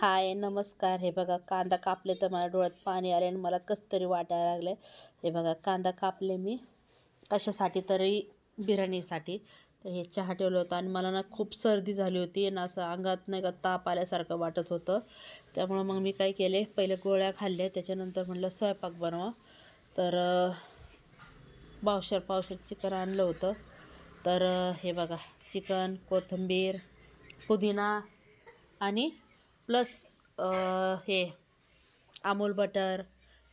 हाय नमस्कार. हे बघा कांदा कापले तर मला डोळ्यात पाणी आले आणि मला कसं तरी वाटायला लागलं हे बघा कांदा कापले मी कशासाठी तरी? बिर्याणीसाठी. तर हे चहा ठेवलं होतं आणि मला ना खूप सर्दी झाली होती आणि असं अंगात नाही का ताप आल्यासारखं वाटत होतं. त्यामुळं मग मी काय केले पहिले गोळ्या खाल्ल्या. त्याच्यानंतर म्हटलं स्वयंपाक बनवा. तर पावशर पावशर चिकन आणलं होतं. तर हे बघा चिकन कोथिंबीर पुदिना आणि प्लस हे अमूल बटर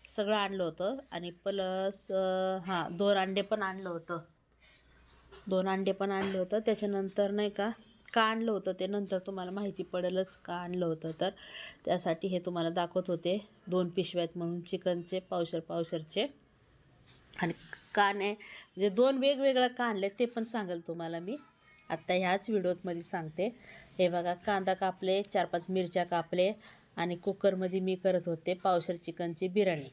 सगळं आणलं होतं. आणि प्लस हां दोन अंडे पण आणलं होतं. दोन अंडे पण आणलं होतं. त्याच्यानंतर नाही का का आणलं होतं ते नंतर तुम्हाला माहिती पडेलच का आणलं होतं तर. त्यासाठी हे तुम्हाला दाखवत होते. दोन पिशव्या आहेत म्हणून चिकनचे पावशर पावशरचे. आणि काने जे दोन वेगवेगळं का आणले ते पण सांगेल तुम्हाला मी. आत्ता ह्याच व्हिडिओमध्ये सांगते. हे बघा कांदा कापले चार पाच मिरच्या कापले आणि कुकरमध्ये मी करत होते पावशर चिकनची बिर्याणी.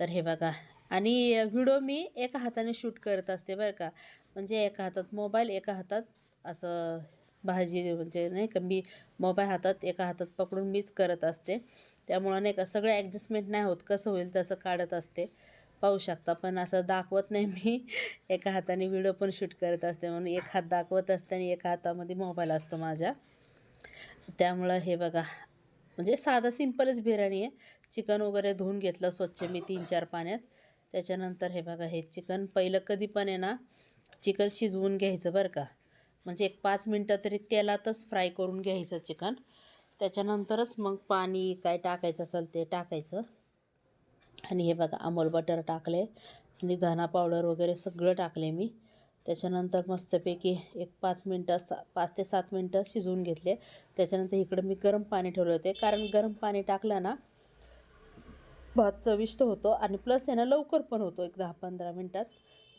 तर हे बघा आणि व्हिडिओ मी एका हाताने शूट करत असते बरं का. म्हणजे एका हातात मोबाईल एका हातात असं भाजी म्हणजे नाही का मी मोबाईल हातात एका हातात पकडून मीच करत असते. त्यामुळं नाही का सगळं ॲडजस्टमेंट नाही होत कसं होईल तसं काढत असते. पाहू शकता पण असं दाखवत नाही मी. एका हाताने व्हिडिओ पण शूट करत असते म्हणून एक हात दाखवत असते आणि एका हातामध्ये मोबाईल असतो माझ्या. त्यामुळं हे बघा. म्हणजे साधं सिंपलच बिर्याणी आहे. चिकन वगैरे धुवून घेतलं स्वच्छ मी तीन चार पाण्यात. त्याच्यानंतर हे बघा हे चिकन पहिलं कधी पण आहे ना चिकन शिजवून घ्यायचं बरं का. म्हणजे एक पाच मिनटं तरी तेलातच फ्राय करून घ्यायचं चिकन त्याच्यानंतरच मग पाणी काय टाकायचं असेल ते टाकायचं. आणि हे बघा अमोल बटर टाकले आणि धना पावडर वगैरे सगळं टाकले मी. त्याच्यानंतर मस्तपैकी एक पाच मिनटं सा पाच ते सात मिनटं शिजवून घेतले. त्याच्यानंतर इकडं मी गरम पाणी ठेवले होते. कारण गरम पाणी टाकलं ना भात चविष्ट होतो आणि प्लस आहे ना लवकर पण होतो एक दहा पंधरा मिनटात.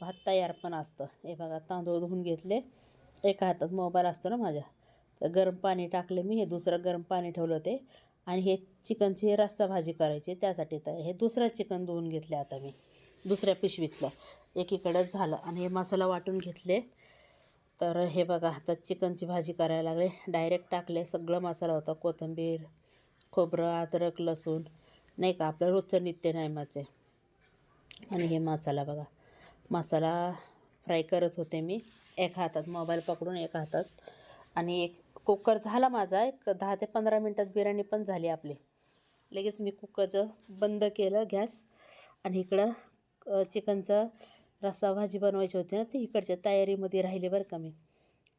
भात तयार पण असतं. हे बघा तांदूळ धुवून घेतले. एका हातात मोबाईल असतो ना माझ्या. तर गरम पाणी टाकले मी. हे दुसरं गरम पाणी ठेवलं होते. आणि हे चिकनची रस्सा भाजी करायची त्यासाठी तर हे दुसरं चिकन धुवून घेतले आता मी दुसऱ्या पिशवीतलं. एकीकडं झालं आणि हे मसाला वाटून घेतले. तर हे बघा आता चिकनची भाजी करायला लागले. डायरेक्ट टाकले सगळं मसाला होता. कोथिंबीर खोबरं अद्रक लसूण. नाही का आपलं रोजचं नित्य नायमाचे आणि हे मसाला बघा मसाला फ्राय करत होते मी. एका हातात मोबाईल पकडून एका हातात. आणि एक कुकर झाला माझा एक दहा ते पंधरा मिनटात बिर्याणी पण झाली आपली. लगेच मी कुकरचं बंद केलं गॅस आणि इकडं अ, चिकनचा रस्सा भाजी बनवायची होती ना ती इकडच्या तयारीमध्ये राहिली बरं का मी.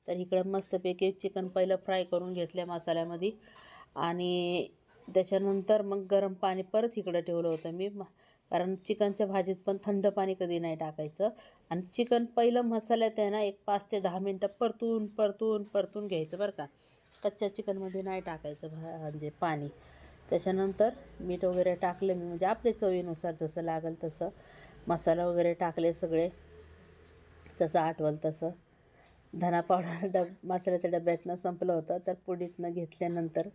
तर इकडं मस्तपैकी चिकन पहिलं फ्राय करून घेतल्या मसाल्यामध्ये आणि त्याच्यानंतर मग गरम पाणी परत इकडं ठेवलं होतं मी. कारण चिकनच्या भाजीत पण थंड पाणी कधी नाही टाकायचं. आणि चिकन पहिलं मसाल्यात आहे ना एक पाच ते दहा मिनटं परतून परतून परतून घ्यायचं बरं का. कच्च्या चिकनमध्ये नाही टाकायचं भा म्हणजे पाणी. त्याच्यानंतर मीठ वगैरे टाकले मी म्हणजे आपल्या चवीनुसार जसं लागेल तसं. मसाला वगैरे टाकले सगळे जसं आठवल तसं. धना पावडर डब मसाल्याच्या डब्यातनं संपलं होतं तर पुडीतनं घेतल्यानंतर.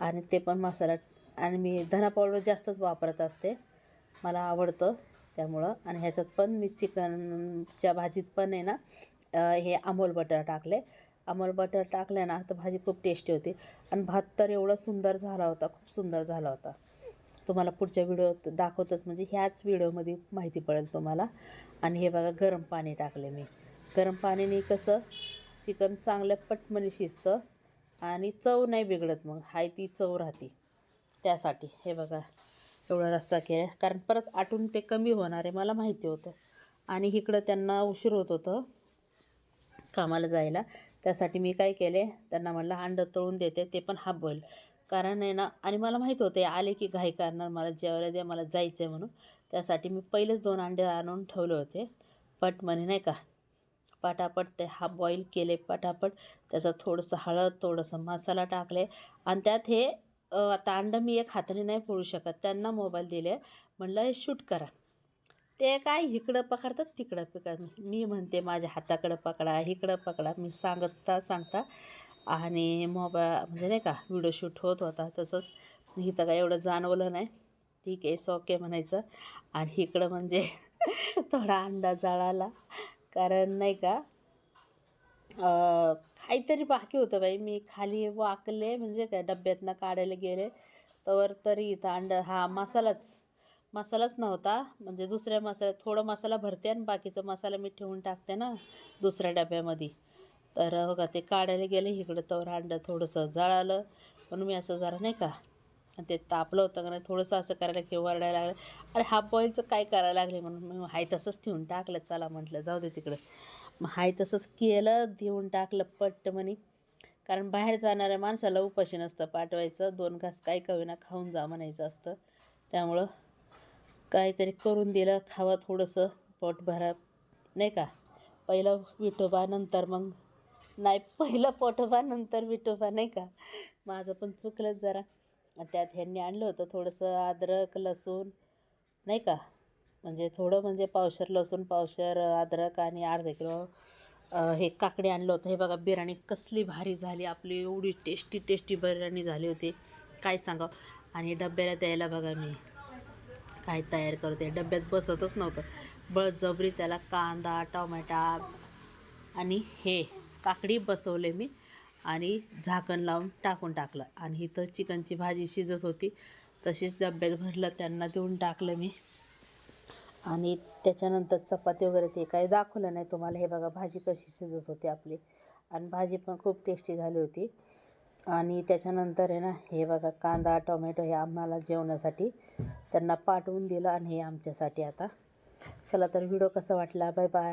आणि ते पण मसाला आणि मी धना पावडर जास्तच वापरत असते. मला आवडतं त्यामुळं. आणि ह्याच्यात पण मी चिकनच्या भाजीत पण आहे ना हे अमोल बटर टाकले. अमोल बटर टाकले ना तर भाजी खूप टेस्टी होती. आणि भात तर एवढा सुंदर झाला होता खूप सुंदर झाला होता. तुम्हाला पुढच्या व्हिडिओत दाखवतच म्हणजे ह्याच व्हिडिओमध्ये माहिती पडेल तुम्हाला. आणि हे बघा गरम पाणी टाकले मी. गरम पाण्याने कसं चिकन चांगलं पटमनी शिजतं आणि चव नाही बिघडत मग. हाय ती चव राहते. त्यासाठी हे बघा. एवढा रस्सा केला कारण परत आटून ते कमी होणार आहे मला माहिती होतं. आणि इकडं त्यांना उशीर होत होतं कामाला जायला. त्यासाठी मी काय केले त्यांना म्हणलं अंडं तळून देते ते पण हाफ बॉईल कारण आहे ना आणि मला माहीत होते आले की घाई करणार मला जेवायला द्या मला जायचं आहे म्हणून. त्यासाठी मी पहिलेच दोन अंडे आणून ठेवले होते. पट म्हणे नाही का? पटापट ते हाफ बॉईल केले पटापट. त्याचा थोडंसं हळद थोडंसं मसाला टाकले. आणि त्यात हे आता अंडं मी एक हाताने नाही फोडू शकत. त्यांना मोबाईल दिले. म्हणलं शूट करा. ते काय इकडं पकडतात तिकडं पकड मी म्हणते माझ्या हाताकडं पकडा इकडं पकडा. मी सांगता सांगता. आणि मोबाईल म्हणजे नाही का व्हिडिओ शूट होत होता तसंच. इथं काय एवढं जाणवलं नाही. ठीक आहे ओके म्हणायचं. आणि इकडं म्हणजे थोडा अंडा जळाला कारण नाही का काहीतरी बाकी होतं बाई. मी खाली वाकले म्हणजे काय डब्यातनं काढायला गेले. तर तरी इथं अंड हा मसालाच मसालाच नव्हता. म्हणजे दुसऱ्या मसाल्यात थोडं मसाला भरते आणि बाकीचा मसाला मी ठेवून टाकते ना दुसऱ्या डब्यामध्ये. तर बघा ते काढायला गेले इकडं तर अंडं थोडंसं जळालं. म्हणून मी असं जरा नाही का ते तापलं होतं का नाही थोडंसं असं करायला किंवा वरडायला लागलं. अरे हाफ बॉईलचं काय करायला लागले म्हणून मी हाय तसंच ठेवून टाकलं चला म्हटलं जाऊ दे तिकडं. मग हाय तसंच केलं देऊन टाकलं पट्ट म्हणे. कारण बाहेर जाणाऱ्या माणसाला उपाशी नसतं पाठवायचं दोन घास काय कवीना खाऊन जा म्हणायचं असतं. त्यामुळं काहीतरी करून दिलं खावं थोडंसं पोट भरा नाही का? पहिलं विठोबा नंतर मग नाही पहिलं पोटोबा नंतर विठोबा नाही का? माझं पण चुकलंच जरा. त्यात ह्यांनी आणलं होतं थोडंसं अद्रक लसूण नाही का? म्हणजे थोडं म्हणजे पावशर लसूण पावशर अद्रक आणि अर्धा किलो हे काकडी आणलं होतं. हे बघा बिर्याणी कसली भारी झाली. आपली एवढी टेस्टी टेस्टी बिर्याणी झाली होती. काय सांगावं? आणि डब्याला द्यायला बघा मी काय तयार करते. डब्यात बसतच नव्हतं. बळजबरी त्याला कांदा टोमॅटा आणि हे काकडी बसवले मी. आणि झाकण लावून टाकून टाकलं. आणि इथं चिकनची भाजी शिजत होती. तशीच डब्यात भरलं त्यांना देऊन टाकलं मी. आणि त्याच्यानंतर चपाती वगैरे ते काही दाखवलं नाही तुम्हाला. हे बघा भाजी कशी शिजत होती आपली. आणि भाजी पण खूप टेस्टी झाली होती. आणि त्याच्यानंतर आहे ना हे बघा कांदा टोमॅटो हे आम्हाला जेवणासाठी त्यांना पाठवून दिलं आणि हे आमच्यासाठी आता. चला तर व्हिडिओ कसा वाटला? Bye bye.